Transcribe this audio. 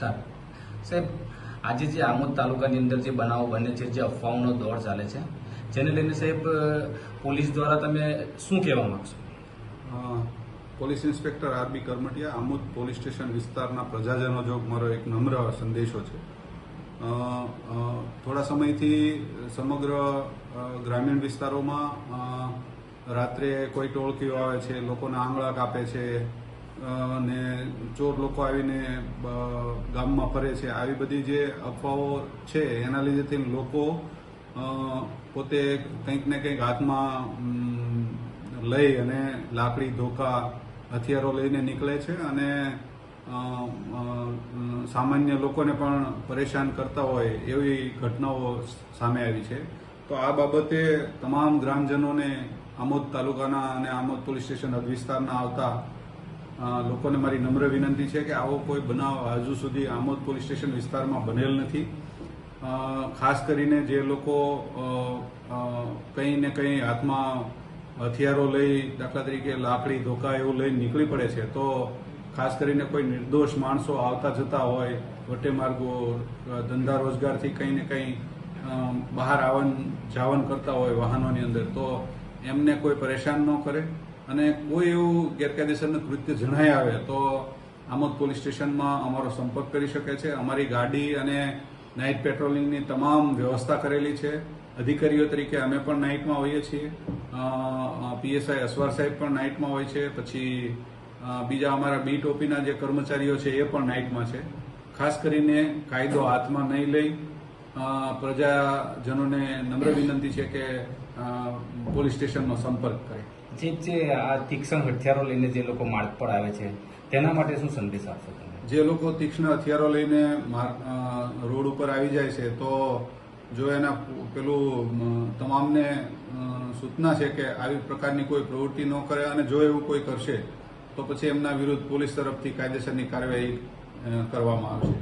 વિસ્તાર સાહેબ, આજે જે આમોદ તાલુકાની અંદર જે બનાવો બને છે, જે અફવાઓનો દોર ચાલે છે, જેને લઈને સાહેબ પોલીસ દ્વારા તમે શું કહેવા માંગશો? Police inspector RB Karamatiya, Amod police station વિસ્તારના પ્રજાજનો જો મારો એક નમ્ર સંદેશો છે. થોડા સમયથી સમગ્ર ગ્રામીણ વિસ્તારોમાં રાત્રે કોઈ ટોળકીઓ આવે છે, લોકોના આંગળા કાપે છે અને ચોર લોકો આવીને ગામમાં ફરે છે. આવી બધી જે અફવાઓ છે, એના લીધેથી લોકો પોતે કંઈક ને કંઈક હાથમાં લઈ અને લાકડી, ધોકા, હથિયારો લઈને નીકળે છે અને સામાન્ય લોકોને પણ પરેશાન કરતા હોય એવી ઘટનાઓ સામે આવી છે. તો આ બાબતે તમામ ગ્રામજનોને આમોદ તાલુકાના અને આમોદ પોલીસ સ્ટેશન વિસ્તારના આવતા લોકોને મારી નમ્ર વિનંતી છે કે આવો કોઈ બનાવ હજુ સુધી આમોદ પોલીસ સ્ટેશન વિસ્તારમાં બનેલ નથી. ખાસ કરીને જે લોકો કંઈ ને કંઈ હાથમાં હથિયારો લઈ દાખલા તરીકે લાકડી, ધોકા એવું લઈને નીકળી પડે છે, તો ખાસ કરીને કોઈ નિર્દોષ માણસો આવતા જતા હોય, વટે માર્ગો ધંધા રોજગારથી કંઈ ને કંઈ બહાર આવન, જાવન કરતા હોય વાહનોની અંદર, તો એમને કોઈ પરેશાન ન કરે. અને કોઈ એવું ગેરકાયદેસરનું કૃત્ય જણાય આવે તો આમોદ પોલીસ સ્ટેશનમાં અમારો સંપર્ક કરી શકે છે. અમારી ગાડી અને નાઇટ પેટ્રોલિંગની તમામ વ્યવસ્થા કરેલી છે. અધિકારીઓ તરીકે અમે પણ નાઇટમાં હોઈએ છીએ. પીએસઆઈ અસવાર સાહેબ પણ નાઇટમાં હોય છે. પછી બીજા અમારા બી ટોપીના જે કર્મચારીઓ છે એ પણ નાઇટમાં છે. ખાસ કરીને કાયદો હાથમાં નહીં લઈ પ્રજાજનોને નમ્ર વિનંતી છે કે પોલીસ સ્ટેશનનો સંપર્ક કરે. જે જે આ તીક્ષ્ણ હથિયારો લઈને જે લોકો માર્ગ પર આવે છે તેના માટે શું સંદેશ આપશો તમે? જે લોકો તીક્ષ્ણ હથિયારો લઈને રોડ ઉપર આવી જાય છે તો જો એના પેલું તમામને સૂચના છે કે આવી પ્રકારની કોઈ પ્રવૃત્તિ ન કરે અને જો એવું કોઈ કરશે તો પછી એમના વિરુદ્ધ પોલીસ તરફથી કાયદેસરની કાર્યવાહી કરવામાં આવશે.